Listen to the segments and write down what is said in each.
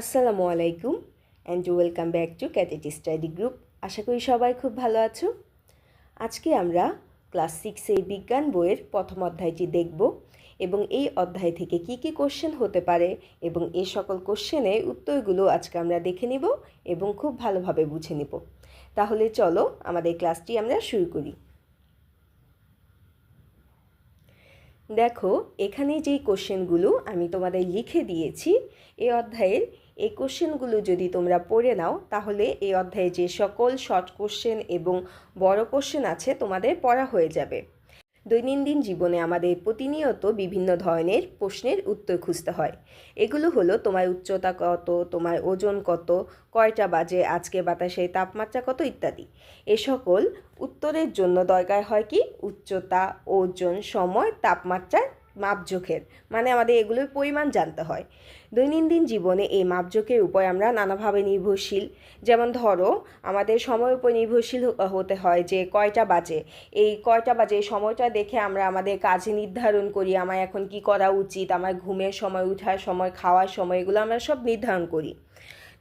আসসালামু আলাইকুম and welcome back to cadet study group আশা করি সবাই খুব ভালো আছো। আজকে আমরা ক্লাস সিক্সের বিজ্ঞান বইয়ের প্রথম অধ্যায়টি দেখব এবং এই অধ্যায় থেকে কি কি কোশ্চেন হতে পারে এবং এই সকল কোশ্চেনের উত্তরগুলো আজকে আমরা দেখে নিব এবং খুব ভালোভাবে বুঝে নিব। তাহলে চলো আমাদের ক্লাসটি আমরা শুরু করি। দেখো, এখানে যেই কোশ্চেনগুলো আমি তোমাদের লিখে দিয়েছি এই অধ্যায়ের এই কোশ্চেনগুলো যদি তোমরা পড়ে নাও, তাহলে এই অধ্যায়ে যে সকল শর্ট কোশ্চেন এবং বড় কোশ্চেন আছে তোমাদের পড়া হয়ে যাবে। দৈনন্দিন জীবনে আমাদের প্রতিনিয়ত বিভিন্ন ধরনের প্রশ্নের উত্তর খুঁজতে হয়। এগুলো হলো, তোমার উচ্চতা কত, তোমার ওজন কত, কয়টা বাজে, আজকে বাতাসের তাপমাত্রা কত, ইত্যাদি। এ সকল উত্তরের জন্য দরকার হয় কি? উচ্চতা, ওজন, সময় তাপমাত্রা মাপজোখের মানে আমাদের এগুলোর পরিমাণ জানতে হয়। দৈনন্দিন জীবনে এই মাপজোখের উপর আমরা নানাভাবে নির্ভরশীল। যেমন ধরো, আমাদের সময়ের উপর নির্ভরশীল হতে হয় যে কয়টা বাজে। এই কয়টা বাজে সময়টা দেখে আমরা আমাদের কাজে নির্ধারণ করি, আমার এখন কি করা উচিত, আমার ঘুমের সময়, উঠার সময়, খাওয়ার সময়, এগুলো আমরা সব নির্ধারণ করি।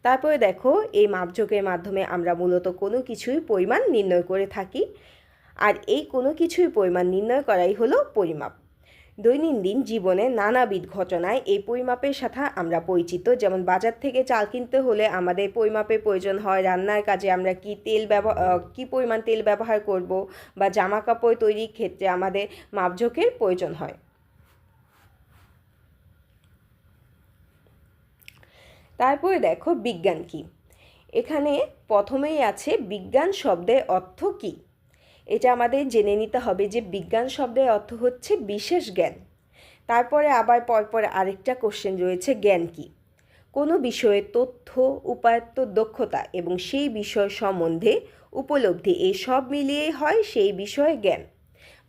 তারপরে দেখো, এই মাপজোকের মাধ্যমে আমরা মূলত কোনো কিছুই পরিমাণ নির্ণয় করে থাকি। আর এই কোনো কিছুই পরিমাণ নির্ণয় করাই হলো পরিমাপ। দৈনন্দিন জীবনে নানাবিধ ঘটনায় এই পরিমাপের সাথে আমরা পরিচিত। যেমন বাজার থেকে চাল কিনতে হলে আমাদের পরিমাপের প্রয়োজন হয়, রান্নার কাজে আমরা কি তেল ব্যবহার কী পরিমাণ তেল ব্যবহার করব বা জামা কাপড় তৈরির ক্ষেত্রে আমাদের মাপঝোঁকের প্রয়োজন হয়। তারপরে দেখো বিজ্ঞান কি? এখানে প্রথমেই আছে বিজ্ঞান শব্দের অর্থ কী? এটা আমাদের জেনে নিতে হবে যে বিজ্ঞান শব্দের অর্থ হচ্ছে বিশেষ জ্ঞান। তারপরে আবার পরপর আরেকটা কোশ্চেন রয়েছে, জ্ঞান কি? কোনো বিষয়ে তথ্য উপায়ত্ত দক্ষতা এবং সেই বিষয় সম্বন্ধে উপলব্ধি এই সব মিলিয়েই হয় সেই বিষয়ে জ্ঞান।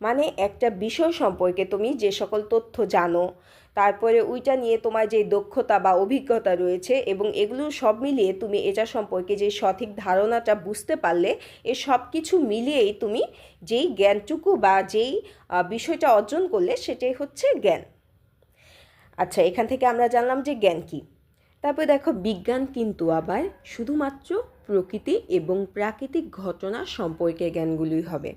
মানে একটা বিষয় সম্পর্কে তুমি যে সকল তথ্য জানো তারপরে ওইটা নিয়ে তোমার যে দক্ষতা বা অভিজ্ঞতা রয়েছে এবং এগুলো সব মিলিয়ে তুমি এটা সম্পর্কে যে সঠিক ধারণাটা বুঝতে পারলে, এ সব কিছু মিলিয়েই তুমি যেই জ্ঞানটুকু বা যেই বিষয়টা অর্জন করলে সেটাই হচ্ছে জ্ঞান। আচ্ছা এখান থেকে আমরা জানলাম যে জ্ঞান কী। তারপরে দেখো, বিজ্ঞান কিন্তু আবার শুধুমাত্র প্রকৃতি এবং প্রাকৃতিক ঘটনা সম্পর্কে জ্ঞানগুলোই হবে।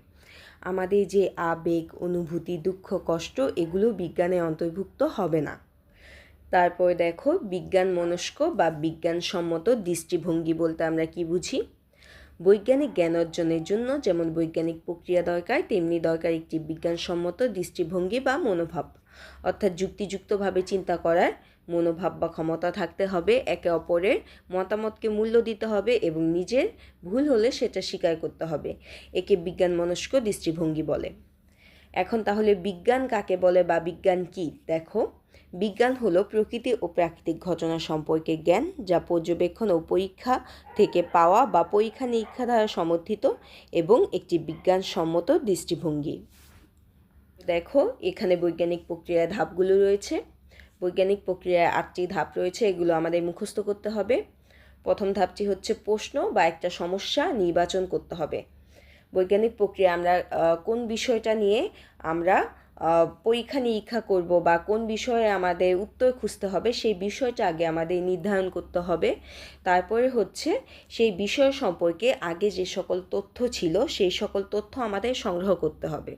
আমাদের যে আবেগ, অনুভূতি, দুঃখ, কষ্ট, এগুলো বিজ্ঞানে অন্তর্ভুক্ত হবে না। তারপর দেখো, বিজ্ঞান মনস্ক বা বিজ্ঞানসম্মত দৃষ্টিভঙ্গি বলতে আমরা কি বুঝি? বৈজ্ঞানিক জ্ঞান অর্জনের জন্য যেমন বৈজ্ঞানিক প্রক্রিয়া দরকার, তেমনি দরকার একটি বিজ্ঞানসম্মত দৃষ্টিভঙ্গি বা মনোভাব। অর্থাৎ যুক্তিযুক্তভাবে চিন্তা করার মনোভাব বা ক্ষমতা থাকতে হবে, একে অপরের মতামতকে মূল্য দিতে হবে এবং নিজের ভুল হলে সেটা স্বীকার করতে হবে, একে বিজ্ঞান মনস্ক দৃষ্টিভঙ্গি বলে। এখন তাহলে বিজ্ঞান কাকে বলে বা বিজ্ঞান কি? দেখো, বিজ্ঞান হলো প্রকৃতি ও প্রাকৃতিক ঘটনা সম্পর্কে জ্ঞান যা পর্যবেক্ষণ ও পরীক্ষা থেকে পাওয়া বা পরীক্ষা নিরীক্ষা দ্বারা সমর্থিত এবং একটি বিজ্ঞানসম্মত দৃষ্টিভঙ্গি। দেখো, এখানে বৈজ্ঞানিক প্রক্রিয়ার ধাপগুলো রয়েছে। বৈজ্ঞানিক প্রক্রিয়ায় আটটি ধাপ রয়েছে, এগুলো আমাদের মুখস্থ করতে হবে। প্রথম ধাপটি হচ্ছে প্রশ্ন বা একটা সমস্যা নির্বাচন করতে হবে। বৈজ্ঞানিক প্রক্রিয়া আমরা কোন বিষয়টা নিয়ে আমরা পরীক্ষা নিরীক্ষা করব বা কোন বিষয়ে আমাদের উত্তর খুঁজতে হবে, সেই বিষয়টা আগে আমাদের নির্ধারণ করতে হবে। তারপরে হচ্ছে সেই বিষয় সম্পর্কে আগে যে সকল তথ্য ছিল, সেই সকল তথ্য আমাদের সংগ্রহ করতে হবে।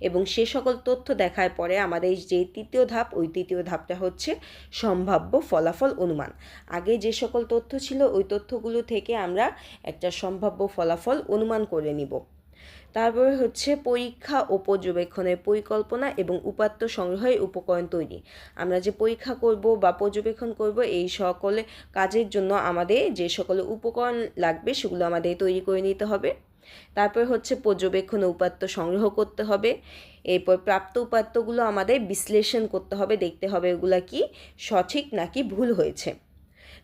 এবং সে সকল তথ্য দেখার পরে আমাদের যে তৃতীয় ধাপ, ওই তৃতীয় ধাপটা হচ্ছে সম্ভাব্য ফলাফল অনুমান। আগে যে সকল তথ্য ছিল, ওই তথ্যগুলো থেকে আমরা একটা সম্ভাব্য ফলাফল অনুমান করে নিব। তারপরে হচ্ছে পরীক্ষা ও পর্যবেক্ষণের পরিকল্পনা এবং উপাত্ত সংগ্রহের উপকরণ তৈরি। আমরা যে পরীক্ষা করব বা পর্যবেক্ষণ করব, এই সকলে কাজের জন্য আমাদের যে সকল উপকরণ লাগবে, সেগুলো আমাদের তৈরি করে নিতে হবে। তারপর হচ্ছে পর্যবেক্ষণ উপাত্ত সংগ্রহ করতে হবে। এরপর প্রাপ্ত উপাত্তগুলো আমাদের বিশ্লেষণ করতে হবে, দেখতে হবে এগুলা কি সঠিক নাকি ভুল হয়েছে।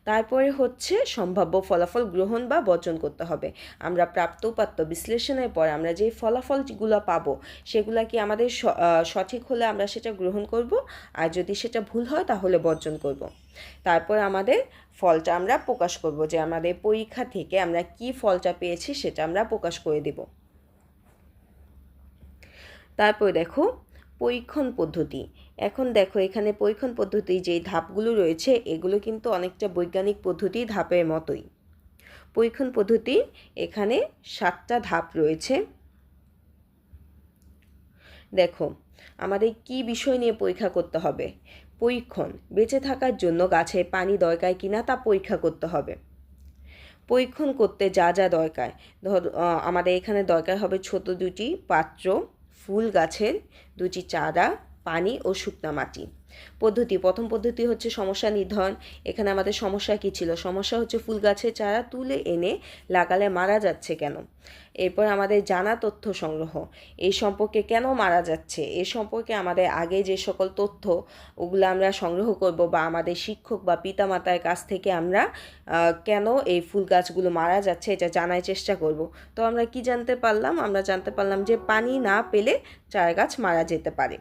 তারপরে হচ্ছে সম্ভাব্য ফলাফল গ্রহণ বা বর্জন করতে হবে। আমরা প্রাপ্ত উপাত্ত বিশ্লেষণের পর আমরা যে ফলাফলগুলো পাবো, সেগুলা কি আমাদের সঠিক হলে আমরা সেটা গ্রহণ করব? আর যদি সেটা ভুল হয়, তাহলে বর্জন করব। তারপর আমাদের ফলটা আমরা প্রকাশ করব যে আমাদের পরীক্ষা থেকে আমরা কি ফলটা পেয়েছি সেটা আমরা প্রকাশ করে দেব। তারপর দেখো পরীক্ষণ পদ্ধতি। এখন দেখো, এখানে পরীক্ষণ পদ্ধতি যেই ধাপগুলো রয়েছে, এগুলো কিন্তু অনেকটা বৈজ্ঞানিক পদ্ধতি ধাপের মতোই। পরীক্ষণ পদ্ধতি, এখানে সাতটা ধাপ রয়েছে। দেখো, আমাদের কি বিষয় নিয়ে পরীক্ষা করতে হবে? পরীক্ষণ বেঁচে থাকার জন্য গাছে পানি দরকার কিনা তা পরীক্ষা করতে হবে। পরীক্ষণ করতে যা যা দরকার, ধর আমাদের এখানে দরকার হবে ছোট দুটি পাত্র ফুল গাছের দুটি চারা পানি ও শুকনা মাটি। পদ্ধতি, প্রথম পদ্ধতি হচ্ছে সমস্যা নির্ধারণ এখানে আমাদের সমস্যা কী ছিল? সমস্যা হচ্ছে ফুল গাছের চারা তুলে এনে লাগালে মারা যাচ্ছে কেন? এরপর আমাদের জানা তথ্য সংগ্রহ। এই সম্পর্কে কেন মারা যাচ্ছে? এ সম্পর্কে আমাদের আগে যে সকল তথ্য, ওগুলো আমরা সংগ্রহ করব বা আমাদের শিক্ষক বা পিতামাতার কাছ থেকে আমরা কেন এই ফুল গাছগুলো মারা যাচ্ছে এটা জানার চেষ্টা করব। তো আমরা কি জানতে পারলাম? আমরা জানতে পারলাম যে পানি না পেলে চারা গাছ মারা যেতে পারে।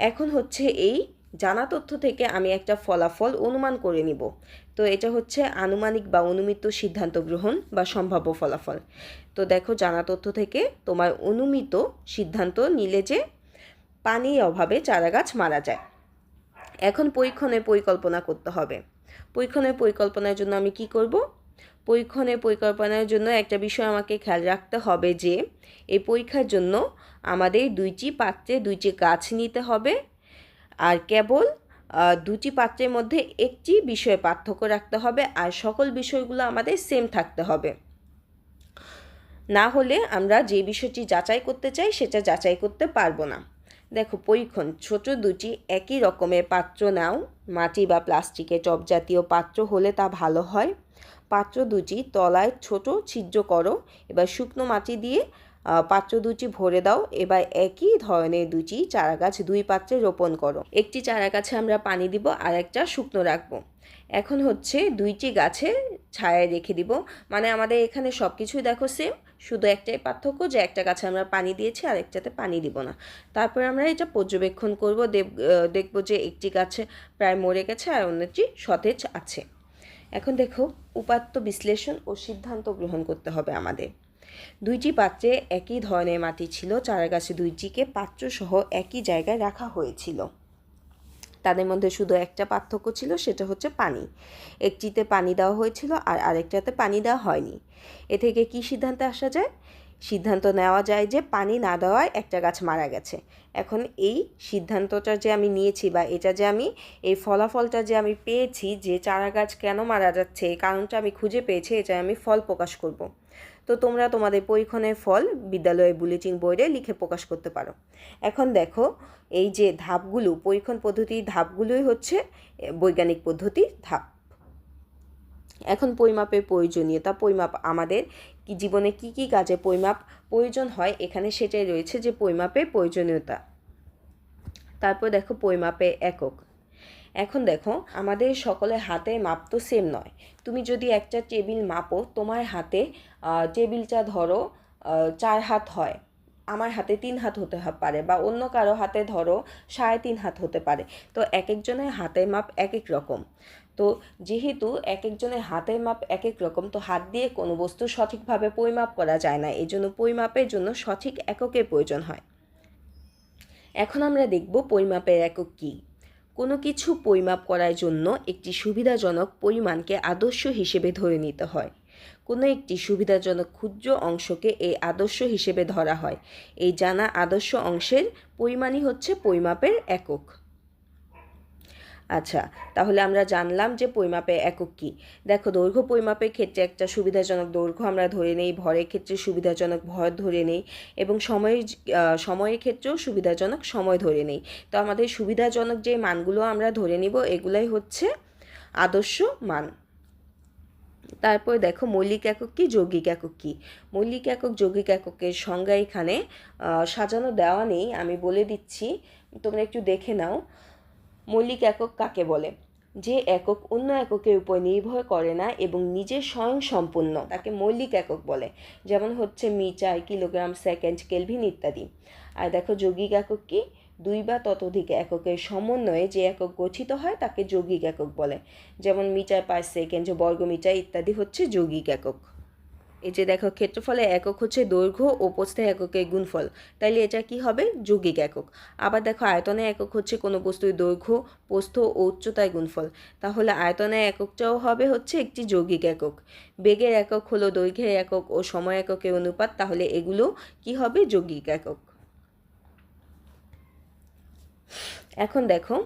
এখন হচ্ছে এই জানা তথ্য থেকে আমি একটা ফলাফল অনুমান করে নিব। তো এটা হচ্ছে আনুমানিক বা অনুমিত সিদ্ধান্ত গ্রহণ বা সম্ভাব্য ফলাফল। তো দেখো জানা তথ্য থেকে তোমার অনুমিত সিদ্ধান্ত নিলে যে পানির অভাবে চারা গাছ মারা যায়। এখন পরীক্ষণের পরিকল্পনা করতে হবে। পরীক্ষণের পরিকল্পনার জন্য আমি কি করব? পরীক্ষণের পরিকল্পনার জন্য একটা বিষয় আমাকে খেয়াল রাখতে হবে যে, এই পরীক্ষার জন্য আমাদের দুইটি পাত্রে দুইটি গাছ নিতে হবে আর কেবল দুটি পাত্রের মধ্যে একটি বিষয়ে পার্থক্য রাখতে হবে আর সকল বিষয়গুলো আমাদের সেম থাকতে হবে। না হলে আমরা যে বিষয়টি যাচাই করতে চাই সেটা যাচাই করতে পারব না। দেখো, পরীক্ষণ, ছোট দুটি একই রকমের পাত্র নাও। মাটি বা প্লাস্টিকের টপ জাতীয় পাত্র হলে তা ভালো হয়। পাত্র দুটি তলায় ছোট ছিদ্র করো। এবার শুকনো মাটি দিয়ে পাত্র দুটি ভরে দাও। এবার একই ধরনের দুটি চারাগাছ দুই পাত্রে রোপণ করো। একটি চারাগাছে আমরা পানি দিব আর একটা শুকনো রাখব। এখন হচ্ছে দুইটি গাছে ছায়ায় রেখে দিব। মানে আমাদের এখানে সব কিছুই দেখো সেম শুধু একটাই পার্থক্য যে একটা গাছে আমরা পানি দিয়েছি আর একটাতে পানি দিব না। তারপর আমরা এটা পর্যবেক্ষণ করব দেখব যে একটি গাছে প্রায় মরে গেছে আর অন্যটি সতেজ আছে। এখন দেখো, উপাত্ত বিশ্লেষণ ও সিদ্ধান্ত গ্রহণ করতে হবে আমাদের। দুইটি পাত্রে একই ধরনের মাটি ছিল চারা গাছে দুইটিকে পাত্রসহ একই জায়গায় রাখা হয়েছিল। তাদের মধ্যে শুধু একটা পার্থক্য ছিল, সেটা হচ্ছে পানি। একটিতে পানি দেওয়া হয়েছিল আর আরেকটাতে পানি দেওয়া হয়নি। এ থেকে কি সিদ্ধান্তে আসা যায়? সিদ্ধান্ত নেওয়া যায় যে পানি না দেওয়ায় একটা গাছ মারা গেছে। এখন এই সিদ্ধান্তটা যে আমি নিয়েছি বা এটা যে আমি, এই ফলাফলটা যে আমি পেয়েছি, যে চারা গাছ কেন মারা যাচ্ছে, এই কারণটা আমি খুঁজে পেয়েছি এটা আমি ফল প্রকাশ করব। তো তোমরা তোমাদের পরীক্ষণের ফল বিদ্যালয়ে বুলেটিন বোর্ডে লিখে প্রকাশ করতে পারো। এখন দেখো, এই যে ধাপগুলো, পরীক্ষণ পদ্ধতির ধাপগুলোই হচ্ছে বৈজ্ঞানিক পদ্ধতির ধাপ। এখন পরিমাপের প্রয়োজনীয়তা, পরিমাপ আমাদের জীবনে কি কি কাজে পরিমাপ, প্রয়োজন হয়, এখানে সেটাই রয়েছে যে পরিমাপের প্রয়োজনীয়তা। তারপর দেখো পরিমাপে একক। এখন দেখো, আমাদের সকলে হাতে মাপ তো সেম নয়। তুমি যদি একটা টেবিল মাপো, তোমার হাতে টেবিলটা ধরো চার হাত হয়। আমার হাতে তিন হাত হতে পারে বা অন্য কারও হাতে ধরো সাড়ে তিন হাত হতে পারে। তো এক একজনের হাতের মাপ এক এক রকম। তো যেহেতু এক একজনের হাতের মাপ এক এক রকম, তো হাত দিয়ে কোনো বস্তু সঠিকভাবে পরিমাপ করা যায় না। এই জন্য পরিমাপের জন্য সঠিক এককের প্রয়োজন হয়। এখন আমরা দেখব পরিমাপের একক কী। কোনো কিছু পরিমাপ করার জন্য একটি সুবিধাজনক পরিমাণকে আদর্শ হিসেবে ধরে নিতে হয়। কোনো একটি সুবিধাজনক ক্ষুদ্র অংশকে এই আদর্শ হিসেবে ধরা হয়। এই জানা আদর্শ অংশের পরিমাণই হচ্ছে পরিমাপের একক। আচ্ছা তাহলে আমরা জানলাম যে পরিমাপের একক কী। দেখো, দৈর্ঘ্য পরিমাপের ক্ষেত্রে একটা সুবিধাজনক দৈর্ঘ্য আমরা ধরে নেই, ভরের ক্ষেত্রে সুবিধাজনক, ভর ধরে নেই, এবং সময়ের সময়ের ক্ষেত্রেও সুবিধাজনক সময় ধরে নেই। তো আমাদের সুবিধাজনক যে মানগুলো আমরা ধরে নিব, এগুলাই হচ্ছে আদর্শ মান। তারপরে দেখো মৌলিক একক কি, যৌগিক একক কি? মৌলিক একক, যৌগিক এককের সংজ্ঞা এখানে সাজানো দেওয়া নেই, আমি বলে দিচ্ছি, তোমরা একটু দেখে নাও। মৌলিক একক কাকে বলে? যে একক অন্য এককের উপর নির্ভর করে না এবং নিজে স্বয়ং সম্পূর্ণ তাকে মৌলিক একক বলে। যেমন হচ্ছে মিটার, কিলোগ্রাম, সেকেন্ড, কেলভিন ইত্যাদি। আর দেখো যৌগিক একক কি? দুই বা ততোধিক এককের সমন্বয়ে যে একক গঠিত হয় তাকে যৌগিক একক বলে। যেমন মিটার পার সেকেন্ড বর্গ বর্গমিটার ইত্যাদি হচ্ছে যৌগিক একক। এই যে দেখো ক্ষেত্রফলের একক হচ্ছে দৈর্ঘ্য ও প্রস্থের এককের গুণফল। তাইলে এটা কি হবে? যৌগিক একক। আবার দেখো আয়তনের একক হচ্ছে কোনো বস্তুর দৈর্ঘ্য, প্রস্থ ও উচ্চতায় গুণফল। তাহলে আয়তনের এককটাও হবে হচ্ছে একটি যৌগিক একক। বেগের একক হলো দৈর্ঘ্যের একক ও সময় এককের অনুপাত, তাহলে এগুলো কি হবে? যৌগিক একক। এখন দেখো,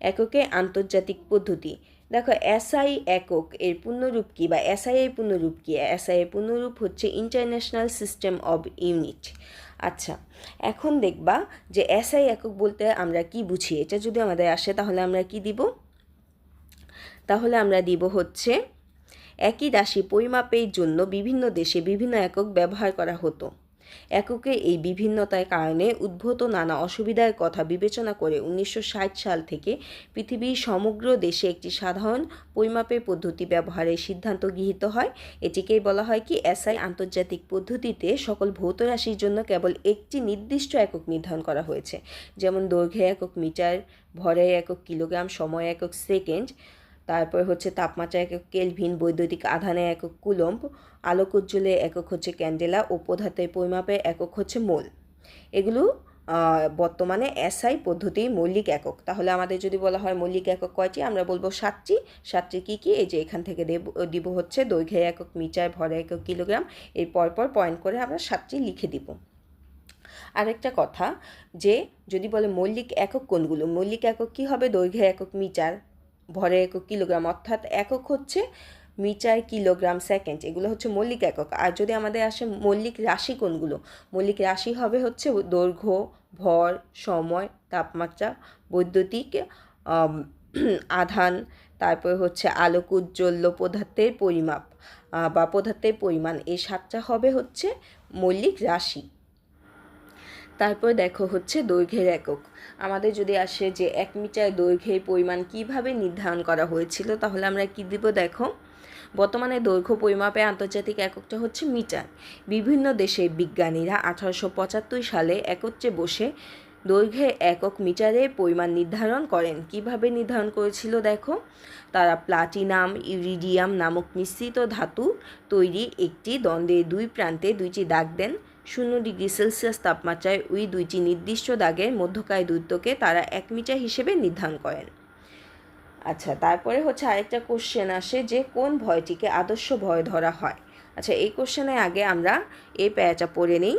এককে আন্তর্জাতিক পদ্ধতি। দেখো, এসআই একক এর পূর্ণরূপ কী বা এসআই এর পূর্ণরূপ কী? এসআই এর পূর্ণরূপ হচ্ছে ইন্টারন্যাশনাল সিস্টেম অব ইউনিট আচ্ছা এখন দেখবা যে এসআই একক বলতে আমরা কি বুঝি? এটা যদি আমাদের আসে, তাহলে আমরা কি দিব? তাহলে আমরা দিব হচ্ছে, একই রাশি পরিমাপের জন্য বিভিন্ন দেশে বিভিন্ন একক ব্যবহার করা হতো। এককে এই বিভিন্নতার কারণে উদ্ভূত নানা অসুবিধার কথা বিবেচনা করে উনিশশো ষাট সাল থেকে পৃথিবীর সমগ্র দেশে একটি সাধারণ পরিমাপের পদ্ধতি ব্যবহারের সিদ্ধান্ত গৃহীত হয়। এটিকেই বলা হয় কি, এসআই আন্তর্জাতিক পদ্ধতিতে সকল ভৌত রাশির জন্য কেবল একটি নির্দিষ্ট একক নির্ধারণ করা হয়েছে। যেমন দৈর্ঘ্যের একক মিটার, ভরের একক কিলোগ্রাম সময় একক সেকেন্ড তারপর হচ্ছে তাপমাত্রা একক কেলভিন, বৈদ্যুতিক আধানে একক কুলম্ব, আলোক উজ্জ্বলে একক হচ্ছে ক্যান্ডেলা ও পদার্থের পরিমাপের একক হচ্ছে মোল। এগুলো বর্তমানে এসআই পদ্ধতি মৌলিক একক। তাহলে আমাদের যদি বলা হয় মৌলিক একক কয়টি, আমরা বলব সাতটি। সাতটি কী কী? এই যে এখান থেকে দেব, দিব হচ্ছে দৈর্ঘ্যের একক, মিটার, ভরে একক, কিলোগ্রাম। এর পরপর পয়েন্ট করে আমরা সাতটি লিখে দিব। আরেকটা কথা যে যদি বলে মৌলিক একক কোনগুলো? মৌলিক একক কী হবে? দৈর্ঘ্যের একক, মিটার ভরে একক কিলোগ্রাম, অর্থাৎ একক হচ্ছে মিটার কিলোগ্রাম সেকেন্ড। এগুলো হচ্ছে মৌলিক একক। আর যদি আমাদের আসে মৌলিক রাশি কোনগুলো? মৌলিক রাশি হবে হচ্ছে দৈর্ঘ্য, ভর, সময়, তাপমাত্রা, বৈদ্যুতিক আধান, তারপর হচ্ছে আলোক উজ্জ্বল্য পদার্থের পরিমাপ বা পদার্থের পরিমাণ। এই সাতটা হবে হচ্ছে মৌলিক রাশি। তারপর দেখো হচ্ছে দৈর্ঘ্যের একক। আমাদের যদি আসে যে এক মিটার দৈর্ঘ্যের পরিমাণ কীভাবে নির্ধারণ করা হয়েছিল, তাহলে আমরা কি দিব দেখো? বর্তমানে দৈর্ঘ্য পরিমাপে আন্তর্জাতিক এককটা হচ্ছে মিটার। বিভিন্ন দেশের বিজ্ঞানীরা আঠারোশো পঁচাত্তর সালে একত্রে বসে দৈর্ঘ্যে একক মিটারে পরিমাণ নির্ধারণ করেন। কীভাবে নির্ধারণ করেছিল দেখো? তারা প্লাটিনাম, ইউরিডিয়াম নামক মিশ্রিত ধাতু তৈরি একটি দ্বন্দ্বের দুই প্রান্তে দুইটি দাগ দেন। শূন্য ডিগ্রি সেলসিয়াস তাপমাত্রায় ওই দুইটি নির্দিষ্ট দাগের মধ্যকায় দূরত্বকে তারা এক মিটার হিসেবে নির্ধারণ করেন। আচ্ছা তারপরে হচ্ছে আরেকটা কোশ্চেন আসে যে কোন ভয়টিকে আদর্শ ভয় ধরা হয়? আচ্ছা এই কোশ্চেনের আগে আমরা এই প্যারাটা পড়ে নিই।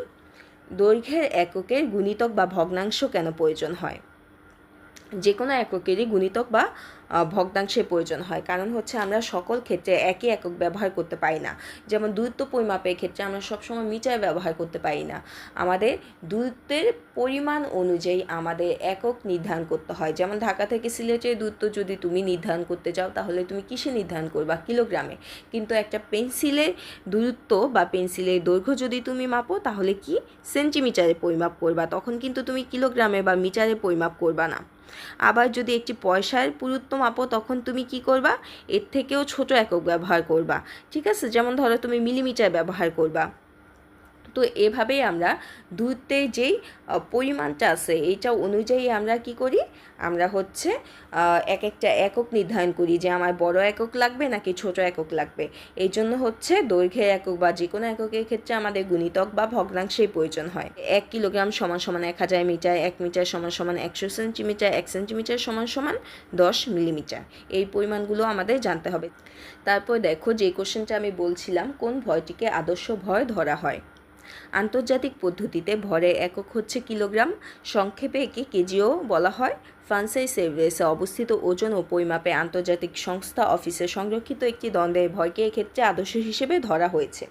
দৈর্ঘ্যের এককের গুণিতক বা ভগ্নাংশ কেন প্রয়োজন হয়? যে কোনো এককেরই গুণিতক বা ভগ্নাংশের প্রয়োজন হয়। কারণ হচ্ছে আমরা সকল ক্ষেত্রে একই একক ব্যবহার করতে পারি না। যেমন দূরত্ব পরিমাপের ক্ষেত্রে আমরা সবসময় মিটার ব্যবহার করতে পারি না। আমাদের দূরত্বের পরিমাণ অনুযায়ী আমাদের একক নির্ধারণ করতে হয়। যেমন ঢাকা থেকে সিলেটের দূরত্ব যদি তুমি নির্ধারণ করতে চাও, তাহলে তুমি কিসে নির্ধারণ করবা? কিলোগ্রামে। কিন্তু একটা পেন্সিলের দূরত্ব বা পেন্সিলের দৈর্ঘ্য যদি তুমি মাপো, তাহলে কি? সেন্টিমিটারে পরিমাপ করবা। তখন কিন্তু তুমি কিলোগ্রামে বা মিটারে পরিমাপ করবা না। আবার যদি একটি পয়সার পুরুত্ব মাপো তখন তুমি কি করবা? এর থেকেও ছোট একক ব্যবহার করবা। ঠিক আছে? যেমন ধরো তুমি মিলিমিটার ব্যবহার করবা। তো এভাবেই আমরা দূরত্বের যেই পরিমাণটা আছে এইটা অনুযায়ী আমরা কি করি? আমরা হচ্ছে এক একটা একক নির্ধারণ করি যে আমার বড় একক লাগবে নাকি ছোট একক লাগবে। এই জন্য হচ্ছে দৈর্ঘ্যের একক বা যে কোনো এককের ক্ষেত্রে আমাদের গুণিতক বা ভগ্নাংশের প্রয়োজন হয়। এক কিলোগ্রাম সমান সমান এক হাজার মিটার, এক মিটার সমান সমান একশো সেন্টিমিটার, এক সেন্টিমিটার সমান সমান দশ মিলিমিটার। এই পরিমাণগুলো আমাদের জানতে হবে। তারপর দেখো যে কোশ্চেনটা আমি বলছিলাম, কোন ভয়টিকে আদর্শ ভয় ধরা হয়? আন্তর্জাতিক পদ্ধতিতে ভরের একক হচ্ছে কিলোগ্রাম, সংক্ষেপে একে কেজিও বলা হয়। ফ্রান্সের সেভরেসে অবস্থিত ওজন ও পরিমাপে আন্তর্জাতিক সংস্থা অফিসে সংরক্ষিত একটি দ্বন্দ্বের ভয়কে এক্ষেত্রে আদর্শ হিসেবে ধরা হয়েছে।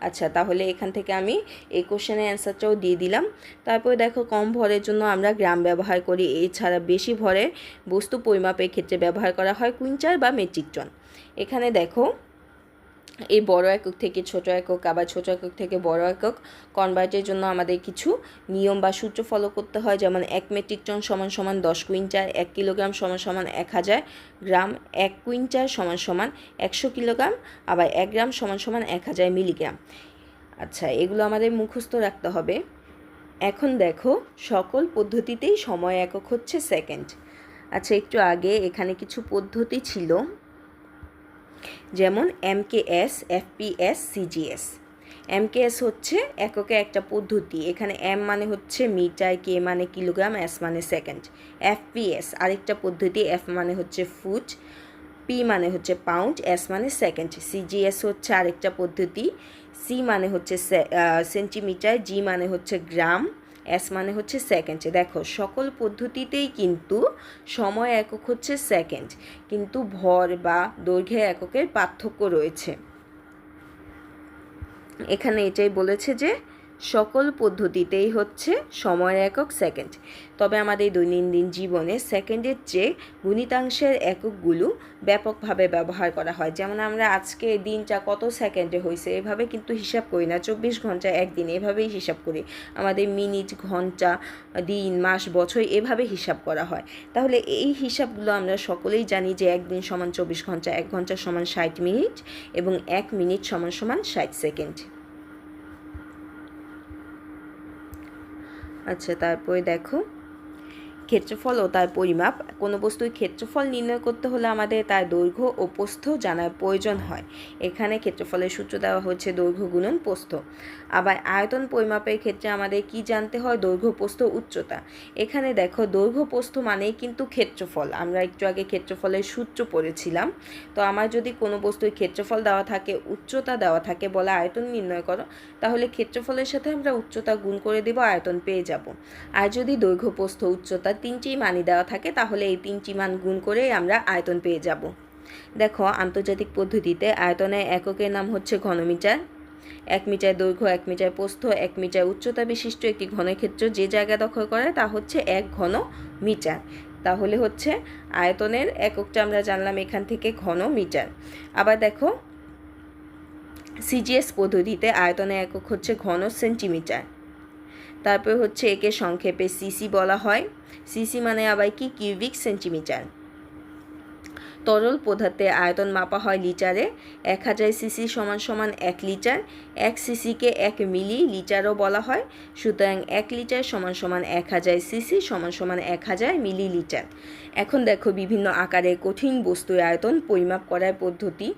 আচ্ছা তাহলে এখান থেকে আমি এই কোশ্চেনের অ্যান্সারটাও দিয়ে দিলাম। তারপরে দেখো, কম ভরের জন্য আমরা গ্রাম ব্যবহার করি। এছাড়া বেশি ভরের বস্তু পরিমাপের ক্ষেত্রে ব্যবহার করা হয় কুইন্টার বা মেট্রিক টন। এখানে দেখো এই বড় একক থেকে ছোট একক, আবার ছোট একক থেকে বড় একক কনভার্টের জন্য আমাদের কিছু নিয়ম বা সূত্র ফলো করতে হয়। যেমন এক মেট্রিক টন সমান সমান দশ কুইন্টাল, এক কিলোগ্রাম সমান সমান এক হাজার, গ্রাম এক কুইন্টাল সমান সমান একশো কিলোগ্রাম, আবার এক গ্রাম সমান সমান এক হাজার মিলিগ্রাম। আচ্ছা এগুলো আমাদের মুখস্থ রাখতে হবে। এখন দেখো, সকল পদ্ধতিতেই সময় একক হচ্ছে সেকেন্ড আচ্ছা একটু আগে এখানে কিছু পদ্ধতি ছিল। যেমন এমকেএস এফপিএস সিজিএস এমকেএস হচ্ছে এককে একটা পদ্ধতি। এখানে এম মানে হচ্ছে মিটার, কে মানে কিলোগ্রাম, এস মানে সেকেন্ড। এফপিএস আরেকটা পদ্ধতি, এফ মানে হচ্ছে ফুট, পি মানে হচ্ছে পাউন্ড, এস মানে সেকেন্ড। সিজিএস হচ্ছে আরেকটা পদ্ধতি, সি মানে হচ্ছে সেন্টিমিটার, জি মানে হচ্ছে গ্রাম এস মানে হচ্ছে সেকেন্ড দেখো, সকল পদ্ধতিতেই কিন্তু সময় একক হচ্ছে সেকেন্ড কিন্তু ভর বা দৈর্ঘ্যের এককের পার্থক্য রয়েছে। এখানে এটাই বলেছে যে সকল পদ্ধতিতেই হচ্ছে সময়ের একক সেকেন্ড। তবে আমাদের দৈনন্দিন জীবনে সেকেন্ডের চেয়ে গুণিতাংশের এককগুলো ব্যাপকভাবে ব্যবহার করা হয়। যেমন আমরা আজকে দিনটা কত সেকেন্ডে হয়েছে এভাবে কিন্তু হিসাব করি না। চব্বিশ ঘণ্টা একদিন, এভাবেই হিসাব করি। আমাদের মিনিট, ঘণ্টা, দিন, মাস, বছর এভাবে হিসাব করা হয়। তাহলে এই হিসাবগুলো আমরা সকলেই জানি যে একদিন সমান চব্বিশ ঘণ্টা, এক ঘণ্টা সমান ষাট মিনিট এবং এক মিনিট সমান সমান ষাট সেকেন্ড। আচ্ছা তারপরে দেখো। ক্ষেত্রফল ও তার পরিমাপ, কোনো বস্তুর ক্ষেত্রফল নির্ণয় করতে হলে আমাদের তার দৈর্ঘ্য ও প্রস্থ জানার প্রয়োজন হয়। এখানে ক্ষেত্রফলের সূত্র দেওয়া হচ্ছে দৈর্ঘ্য গুণন প্রস্থ। আবার আয়তন পরিমাপের ক্ষেত্রে আমাদের কি জানতে হয়? দৈর্ঘ্য, প্রস্থ, উচ্চতা। এখানে দেখো, দৈর্ঘ্য, প্রস্থ মানেই কিন্তু ক্ষেত্রফল। আমরা একটু আগে ক্ষেত্রফলের সূত্র পড়েছিলাম। তো আমার যদি কোনো বস্তুর ক্ষেত্রফল দেওয়া থাকে, উচ্চতা দেওয়া থাকে বলে আয়তন নির্ণয় করো, তাহলে ক্ষেত্রফলের সাথে আমরা উচ্চতা গুণ করে দেব, আয়তন পেয়ে যাব। আর যদি দৈর্ঘ্য, প্রস্থ, উচ্চতা তিনটি মানই দেওয়া থাকে, তাহলে এই তিনটি মান গুণ করে আমরা আয়তন পেয়ে যাব। দেখো, আন্তর্জাতিক পদ্ধতিতে আয়তনের এককের নাম হচ্ছে ঘনমিটার। এক মিটার দৈর্ঘ্য, এক মিটার প্রস্থ, এক মিটার উচ্চতা বিশিষ্ট একটি ঘনক্ষেত্র যে জায়গা দখল করে, তা হচ্ছে এক ঘন মিটার তাহলে হচ্ছে আয়তনের এককটা আমরা জানলাম এখান থেকে ঘন মিটার আবার দেখো সিজিএস পদ্ধতিতে আয়তনের একক হচ্ছে ঘন সেন্টিমিটার। তারপর হচ্ছে একে সংক্ষেপে সিসি বলা হয়। সিসি মানে আবার কি? কিউবিক সেন্টিমিটার তরল পদার্থে আয়তন মাপা হয় লিটারে। এক হাজার সিসি সমান সমান এক লিটার। এক সিসিকে এক মিলি লিটারও বলা হয়। সুতরাং এক লিটার সমান সমান এক হাজার সিসি সমান সমান এক হাজার মিলি লিটার। এখন দেখো বিভিন্ন আকারে কঠিন বস্তুর আয়তন পরিমাপ করার পদ্ধতি।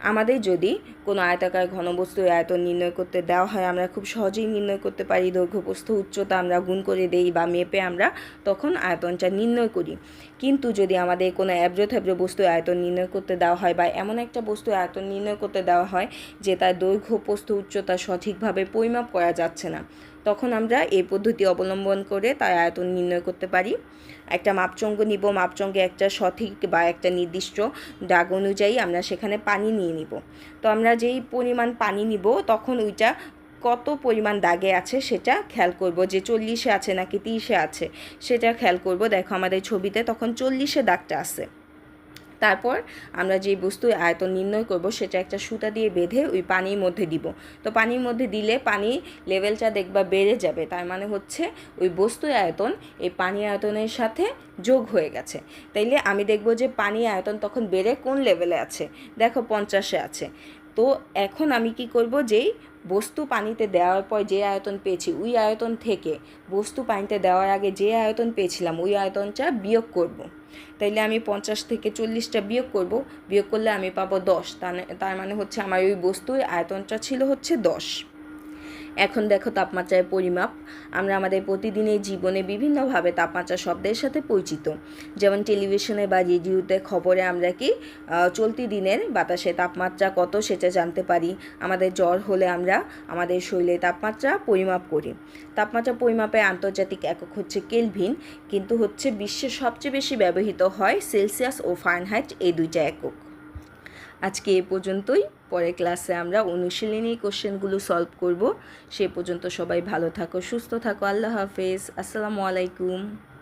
আমাদের যদি কোনো আয়তাকার ঘনবস্তুর আয়তন নির্ণয় করতে দেওয়া হয়। আমরা খুব সহজেই নির্ণয় করতে পারি। দৈর্ঘ্যপ্রস্থ উচ্চতা আমরা গুণ করে দেই বা মেপে আমরা তখন আয়তনটা নির্ণয় করি। কিন্তু যদি আমাদের কোনো অ্যাব্র থ্যাব্রো বস্তুর আয়তন নির্ণয় করতে দেওয়া হয় বা এমন একটা বস্তু আয়তন নির্ণয় করতে দেওয়া হয় যে তার দৈর্ঘ্য প্রস্থ উচ্চতা সঠিকভাবে পরিমাপ করা যাচ্ছে না, তখন আমরা এই পদ্ধতি অবলম্বন করে তার আয়তন নির্ণয় করতে পারি। একটা মাপচঙ্গ নিব, মাপচঙ্গে একটা সঠিক বা একটা নির্দিষ্ট দাগ অনুযায়ী আমরা সেখানে পানি নিয়ে নিব। তো আমরা যেই পরিমাণ পানি নিব, তখন ওইটা কত পরিমাণ দাগে আছে সেটা খেয়াল করব। যে চল্লিশে আছে নাকি তিরিশে আছে সেটা খেয়াল করব। দেখো আমাদের ছবিতে তখন চল্লিশে দাগটা আছে। তারপর আমরা যে বস্তু আয়তন নির্ণয় করব, সেটা একটা সুতা দিয়ে বেঁধে ওই পানির মধ্যে দিব। তো পানির মধ্যে দিলে পানি লেভেলটা দেখবা বেড়ে যাবে, তার মানে হচ্ছে ওই বস্তু আয়তন এই পানি আয়তনের সাথে যোগ হয়ে গেছে। তাইলে আমি দেখব যে পানি আয়তন তখন বেড়ে কোন লেভেলে আছে? দেখো পঞ্চাশে আছে। তো এখন আমি কি করব, যেই বস্তু পানিতে দেওয়ার পর যে আয়তন পেয়েছি, ওই আয়তন থেকে বস্তু পানিতে দেওয়ার আগে যে আয়তন পেয়েছিলাম, ওই আয়তনটা বিয়োগ করব। তাইলে আমি পঞ্চাশ থেকে চল্লিশটা বিয়োগ করব, বিয়োগ করলে আমি পাবো দশ তার মানে হচ্ছে আমার ওই বস্তুর আয়তনটা ছিল হচ্ছে দশ এখন দেখো তাপমাত্রায় পরিমাপ। আমরা আমাদের প্রতিদিনের জীবনে বিভিন্নভাবে তাপমাত্রা শব্দের সাথে পরিচিত। যেমন টেলিভিশনে বা রেডিওতে খবরে আমরা কি চলতি দিনের বাতাসে তাপমাত্রা কত সেটা জানতে পারি। আমাদের জ্বর হলে আমরা আমাদের শরীরে তাপমাত্রা পরিমাপ করি। তাপমাত্রা পরিমাপে আন্তর্জাতিক একক হচ্ছে কেলভিন, কিন্তু হচ্ছে বিশ্বের সবচেয়ে বেশি ব্যবহৃত হয় সেলসিয়াস ও ফারেনহাইট এই দুইটা একক। আজকে এ পর্যন্তই। পরের ক্লাসে আমরা অনুশীলনী কোশ্চেনগুলো সলভ করব। সে পর্যন্ত সবাই ভালো থাকো, সুস্থ থাকো। আল্লাহ হাফেজ। আসসালামু আলাইকুম।